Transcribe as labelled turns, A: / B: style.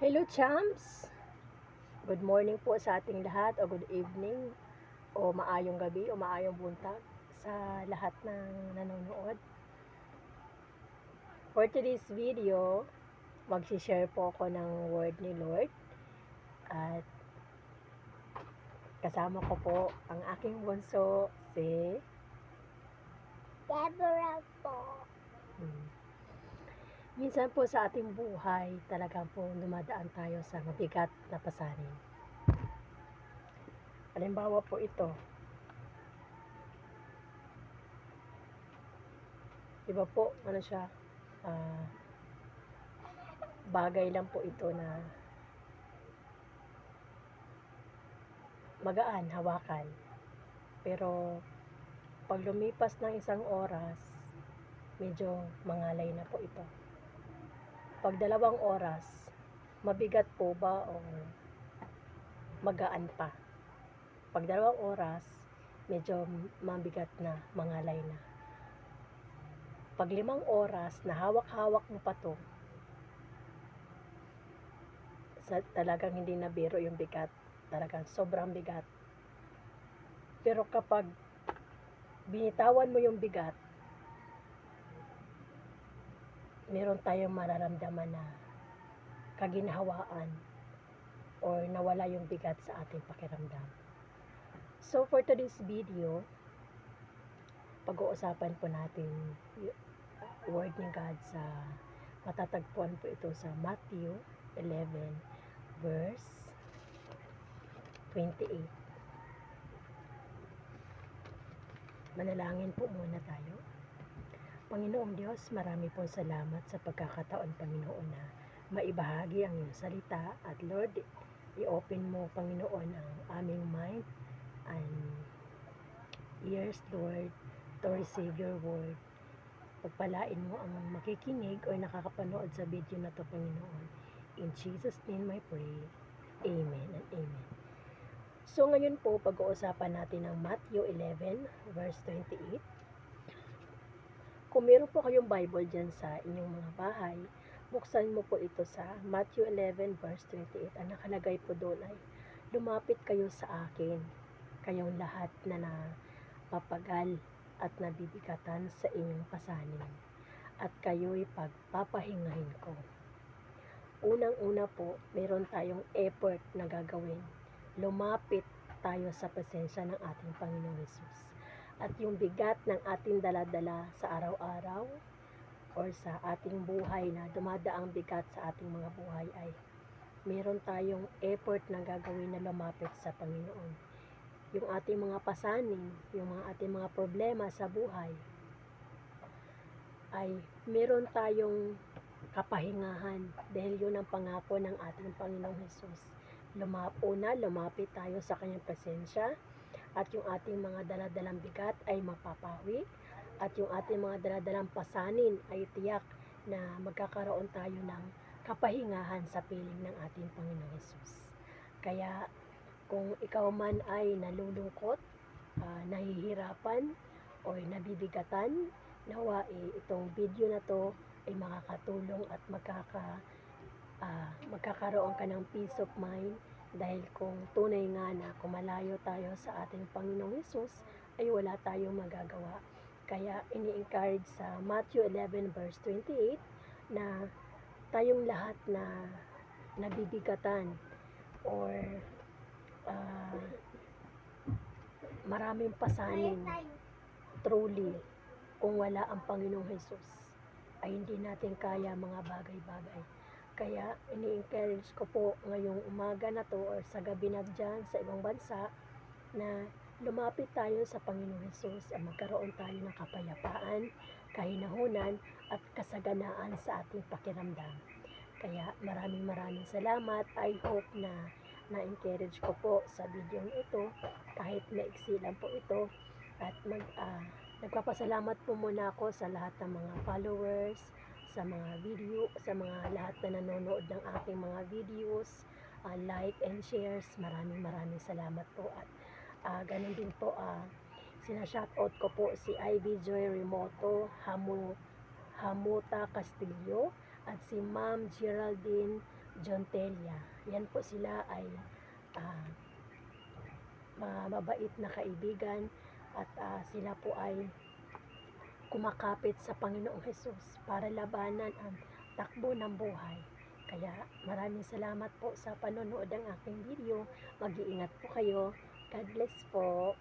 A: Hello champs! Good morning po sa ating lahat o good evening o maayong gabi o maayong buntag sa lahat ng nanonood. For today's video, mag-share po ako ng word ni Lord at kasama ko po ang aking bunso si
B: Deborah po.
A: Hmm. Minsan po sa ating buhay, talagang po dumadaan tayo sa mabigat na pasanin. Halimbawa po ito. Iba po, ano siya, ah, bagay lang po ito na magaan, hawakan. Pero, pag lumipas ng isang oras, medyo mangalay na po ito. Pag dalawang oras, mabigat po ba o magaan pa? Pag dalawang oras, medyo mabigat na, mangalay na. Pag limang oras, na hawak-hawak mo pa to, sa, talagang hindi na biro yung bigat. Talagang sobrang bigat. Pero kapag binitawan mo yung bigat, meron tayong mararamdaman na kaginhawaan or nawala yung bigat sa ating pakiramdam. So for today's video, pag-uusapan po natin yung word ni God sa matatagpuan po ito sa Matthew 11 verse 28. Manalangin po muna tayo. Panginoong Diyos, marami pong salamat sa pagkakataon, Panginoon, na maibahagi ang iyong salita. At Lord, i-open mo, Panginoon, ang aming mind and ears, Lord, to receive your word. Pagpalain mo ang makikinig o nakakapanood sa video na to, Panginoon. In Jesus' name I pray. Amen and amen. So ngayon po, pag-uusapan natin ang Matthew 11, verse 28. Kung meron po kayong Bible dyan sa inyong mga bahay, buksan mo po ito sa Matthew 11 verse 28. Ang nakalagay po doon ay, Lumapit kayo sa akin, kayong lahat na napapagal at nabibigatan sa inyong pasanin, at kayo'y pagpapahingahin ko. Unang-una po, meron tayong effort na gagawin. Lumapit tayo sa presensya ng ating Panginoong Yesus at yung bigat ng ating daladala sa araw-araw or sa ating buhay na dumadaang bigat sa ating mga buhay ay meron tayong effort na gagawin na lumapit sa Panginoon. Yung ating mga pasanin, yung mga ating mga problema sa buhay ay meron tayong kapahingahan dahil yun ang pangako ng ating Panginoong Hesus. Lumap, una, lumapit tayo sa kanyang presensya at yung ating mga daladalang bigat ay mapapawi at yung ating mga daladalang pasanin ay tiyak na magkakaroon tayo ng kapahingahan sa piling ng ating Panginoong Yesus. Kaya kung ikaw man ay nalulungkot, uh, nahihirapan o nabibigatan, nawa eh, itong video na to ay makakatulong at magkaka, uh, magkakaroon ka ng peace of mind dahil kung tunay nga na kung malayo tayo sa ating Panginoong Yesus, ay wala tayong magagawa. Kaya ini-encourage sa Matthew 11 verse 28 na tayong lahat na nabibigatan or uh, maraming pasanin truly kung wala ang Panginoong Hesus ay hindi natin kaya mga bagay-bagay kaya ini-encourage ko po ngayong umaga na to or sa gabi na dyan sa ibang bansa na lumapit tayo sa Panginoon Jesus at magkaroon tayo ng kapayapaan, kahinahunan at kasaganaan sa ating pakiramdam. Kaya maraming maraming salamat. I hope na na-encourage ko po sa video ito kahit maiksi lang po ito at mag, uh, nagpapasalamat po muna ako sa lahat ng mga followers, sa mga video, sa mga lahat na nanonood ng aking mga videos, uh, like and shares. Maraming maraming salamat po at uh, ganun din po uh, sinashoutout ko po si Ivy Joy Remoto, Hamu, Hamuta Castillo at si Ma'am Geraldine John Telia. Yan po sila ay ma- mabait na kaibigan at ah, sila po ay kumakapit sa Panginoong Hesus para labanan ang takbo ng buhay. Kaya maraming salamat po sa panonood ng aking video. Mag-iingat po kayo. God bless po.